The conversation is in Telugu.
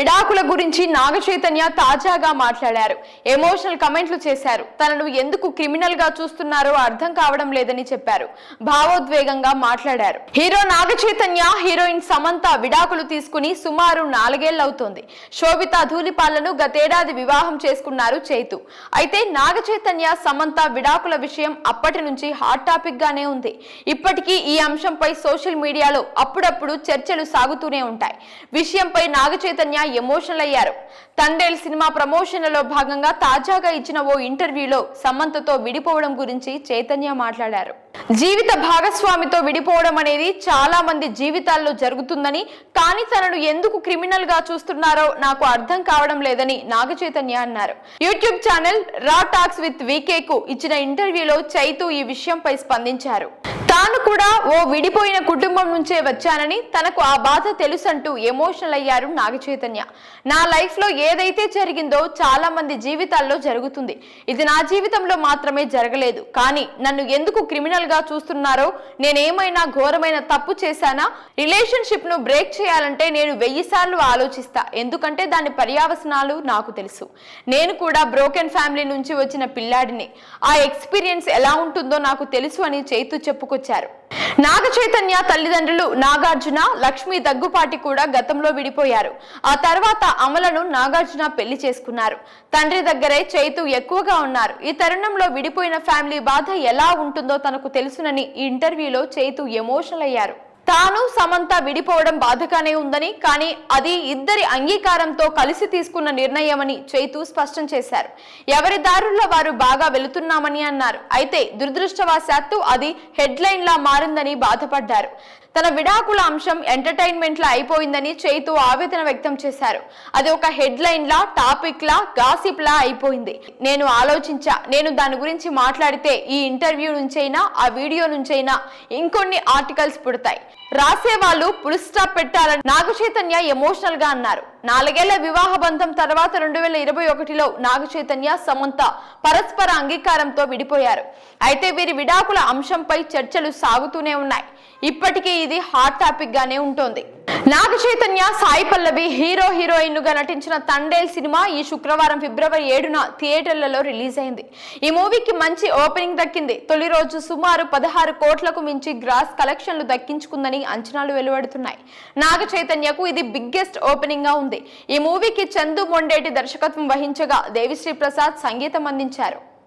విడాకుల గురించి నాగ చైతన్య తాజాగా మాట్లాడారు. ఎమోషనల్ కమెంట్లు చేశారు. తనను ఎందుకు క్రిమినల్గా చూస్తున్నారో అర్థం కావడం లేదని చెప్పారు. భావోద్వేగంగా మాట్లాడారు. హీరో నాగ చైతన్య హీరోయిన్ సమంత విడాకులు తీసుకుని సుమారు నాలుగేళ్ళవుతోంది. శోభిత ధూళిపాలను గతేడాది వివాహం చేసుకున్నారు చైతు. అయితే నాగ చైతన్య సమంత విడాకుల విషయం అప్పటి నుంచి హాట్ టాపిక్ గానే ఉంది. ఇప్పటికీ ఈ అంశంపై సోషల్ మీడియాలో అప్పుడప్పుడు చర్చలు సాగుతూనే ఉంటాయి. విషయంపై నాగ చైతన్య ఎమోషనల్ అయ్యారు. తండేల్ సినిమా ప్రమోషన్లలో భాగంగా తాజాగా ఇచ్చిన ఓ ఇంటర్వ్యూలో సమంతతో విడిపోవడం గురించి చైతన్య మాట్లాడారు. జీవిత భాగస్వామితో విడిపోవడం అనేది చాలా మంది జీవితాల్లో జరుగుతుందని కానీ తనను ఎందుకు క్రిమినల్గా చూస్తున్నారో నాకు అర్థం కావడం లేదని నాగ చైతన్య అన్నారు. YouTube channel raw talks with VK కు ఇచ్చిన ఇంటర్వ్యూలో చైతు ఈ విషయంపై స్పందించారు. తాను కూడా ఓ విడిపోయిన కుటుంబం నుంచే వచ్చానని తనకు ఆ బాధ తెలుసంటూ ఎమోషనల్ అయ్యారు నాగ చైతన్య నా లైఫ్లో ఏదైతే జరిగిందో చాలా మంది జీవితాల్లో జరుగుతుంది. ఇది నా జీవితంలో మాత్రమే జరగలేదు. కానీ నన్ను ఎందుకు క్రిమినల్గా చూస్తున్నారో నేనేమైనా ఘోరమైన తప్పు చేశానా? రిలేషన్షిప్ను బ్రేక్ చేయాలంటే నేను వెయ్యి సార్లు ఆలోచిస్తా. ఎందుకంటే దాని పర్యావసనాలు నాకు తెలుసు. నేను కూడా బ్రోకెన్ ఫ్యామిలీ నుంచి వచ్చిన పిల్లాడిని. ఆ ఎక్స్పీరియన్స్ ఎలా ఉంటుందో నాకు తెలుసు అని చైతు చెప్పుకొచ్చారు నాగ చైతన్య తల్లిదండ్రులు నాగార్జున లక్ష్మి దగ్గుపాటి కూడా గతంలో విడిపోయారు. ఆ తర్వాత అమలను నాగార్జున పెళ్ళి చేసుకున్నారు. తండ్రి దగ్గరే చైతు ఎక్కువగా ఉన్నారు. ఈ తరుణంలో విడిపోయిన ఫ్యామిలీ బాధ ఎలా ఉంటుందో తనకు తెలుసునని ఈ ఇంటర్వ్యూలో చైతు ఎమోషనల్ అయ్యారు. తాను సమంత విడిపోవడం బాధగానే ఉందని కానీ అది ఇద్దరి అంగీకారంతో కలిసి తీసుకున్న నిర్ణయమని చైతు స్పష్టం చేశారు. ఎవరి దారుల్లో వారు బాగా వెళుతున్నామని అన్నారు. అయితే దురదృష్టవశాత్తు అది హెడ్లైన్ లా మారిందని బాధపడ్డారు. తన విడాకుల అంశం ఎంటర్టైన్మెంట్ లా అయిపోయిందని చైతు ఆవేదన వ్యక్తం చేశారు. అది ఒక హెడ్లైన్ లా టాపిక్ లా గాసిప్ లా అయిపోయింది. నేను ఆలోచించా నేను దాని గురించి మాట్లాడితే ఈ ఇంటర్వ్యూ నుంచైనా ఆ వీడియో నుంచైనా ఇంకొన్ని ఆర్టికల్స్ పుడతాయి. రాసే వాళ్ళు స్టాప్ పెట్టాలని నాగచైతన్య ఎమోషనల్గా అన్నారు. నాలుగేళ్ళ వివాహ బంధం తర్వాత రెండు వేల ఇరవై ఒకటిలో నాగచైతన్య సమంత పరస్పర అంగీకారంతో విడిపోయారు. అయితే వీరి విడాకుల అంశంపై చర్చలు సాగుతూనే ఉన్నాయి. ఇప్పటికీ ఇది హాట్ టాపిక్ గానే ఉంటోంది. నాగ చైతన్య సాయి పల్లవి హీరో హీరోయిన్గా నటించిన తండేల్ సినిమా ఈ శుక్రవారం ఫిబ్రవరి ఏడున థియేటర్లలో రిలీజ్ అయింది. ఈ మూవీకి మంచి ఓపెనింగ్ దక్కింది. తొలి రోజు సుమారు పదహారు కోట్లకు మించి గ్రాస్ కలెక్షన్లు దక్కించుకుందని అంచనాలు వెలువడుతున్నాయి. నాగ చైతన్యకు ఇది బిగ్గెస్ట్ ఓపెనింగ్గా ఉంది. ఈ మూవీకి చందు మొండేటి దర్శకత్వం వహించగా దేవిశ్రీ ప్రసాద్ సంగీతం అందించారు.